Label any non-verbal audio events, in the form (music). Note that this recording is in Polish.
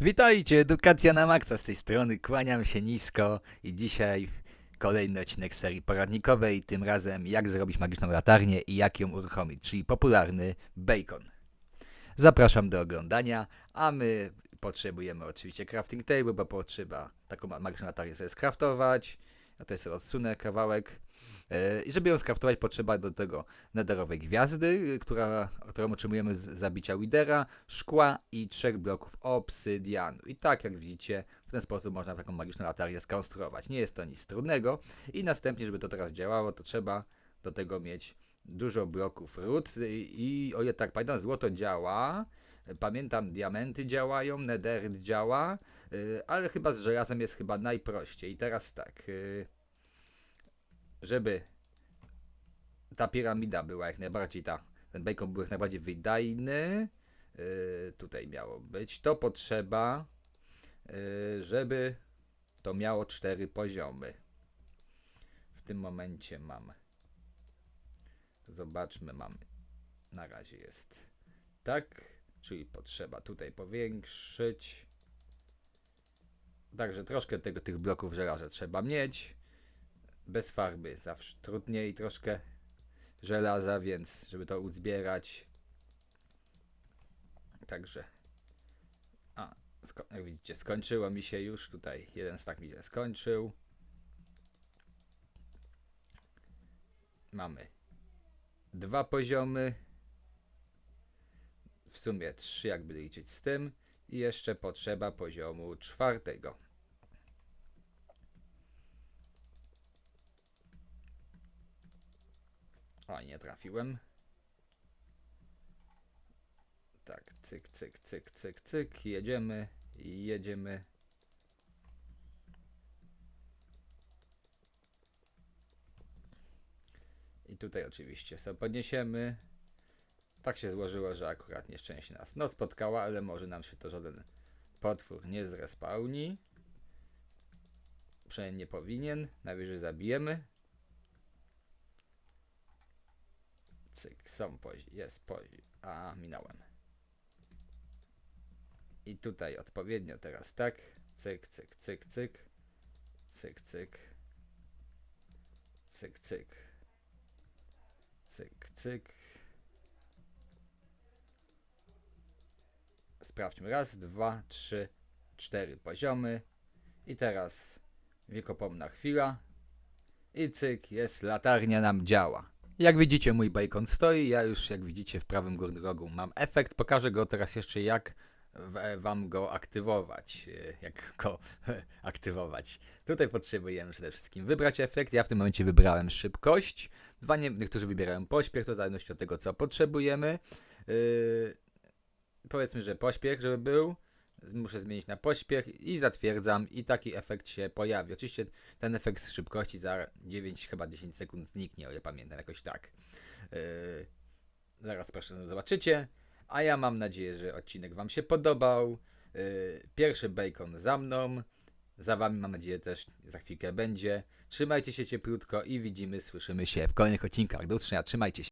Witajcie, Edukacja na Maxa z tej strony, kłaniam się nisko i dzisiaj kolejny odcinek serii poradnikowej, tym razem jak zrobić magiczną latarnię i jak ją uruchomić, czyli popularny bacon. Zapraszam do oglądania, a my potrzebujemy oczywiście crafting table, bo potrzeba taką ma- magiczną latarnię sobie skraftować. Ja tutaj sobie odsunę kawałek. E, I żeby ją skraftować, potrzeba do tego nederowej gwiazdy, y, która, którą otrzymujemy z zabicia Widera, szkła i trzech bloków obsydianu. I tak jak widzicie, w ten sposób można taką magiczną latarnię skonstruować. Nie jest to nic trudnego. I następnie, żeby to teraz działało, to trzeba do tego mieć dużo bloków ród. I, i o ile tak pamiętam, złoto działa. Pamiętam, diamenty działają, nether działa, y, ale chyba z żelazem jest chyba najprościej. I teraz tak, y, żeby ta piramida była jak najbardziej ta, ten bacon był jak najbardziej wydajny, yy, tutaj miało być, to potrzeba, yy, żeby to miało cztery poziomy. W tym momencie mam, zobaczmy, mam, na razie jest tak, czyli potrzeba tutaj powiększyć. Także troszkę tego, tych bloków żelaza trzeba mieć. Bez farby zawsze trudniej troszkę żelaza, więc żeby to uzbierać. Także. A, jak widzicie, skończyło mi się już tutaj. Jeden stack mi się skończył. Mamy dwa poziomy. W sumie trzy, jakby liczyć z tym. I jeszcze potrzeba poziomu czwartego. O, nie trafiłem. Tak, cyk, cyk, cyk, cyk, cyk. Jedziemy, jedziemy. I tutaj oczywiście sobie podniesiemy. Tak się złożyło, że akurat nieszczęście nas noc spotkała, ale może nam się to żaden potwór nie zrespawni. Przynajmniej nie powinien. Najwyżej zabijemy. Cyk, są pozi, jest pozi. A, minąłem. I tutaj odpowiednio teraz tak. Cyk, cyk, cyk, cyk. Cyk, cyk. Cyk, cyk. Cyk, cyk. Sprawdźmy. Raz, dwa, trzy, cztery poziomy. I teraz wiekopomna chwila. I cyk, jest latarnia nam działa. Jak widzicie, mój bacon stoi. Ja już, jak widzicie, w prawym górnym rogu mam efekt. Pokażę go teraz jeszcze, jak wam go aktywować. e, Jak go (laughs) aktywować. Tutaj potrzebujemy przede wszystkim wybrać efekt. Ja w tym momencie wybrałem szybkość. Dwa nie, niektórzy wybierają pośpiech, to w zależności od tego, co potrzebujemy. Yy, powiedzmy, że pośpiech, żeby był. Muszę zmienić na pośpiech i zatwierdzam i taki efekt się pojawi. Oczywiście ten efekt z szybkości za 9, chyba 10 sekund zniknie, o ile pamiętam, jakoś tak. Yy, zaraz proszę zobaczycie. A ja mam nadzieję, że odcinek Wam się podobał. Yy, pierwszy bacon za mną. Za Wami mam nadzieję też za chwilkę będzie. Trzymajcie się cieplutko i widzimy, słyszymy się w kolejnych odcinkach. Do usłyszenia, trzymajcie się.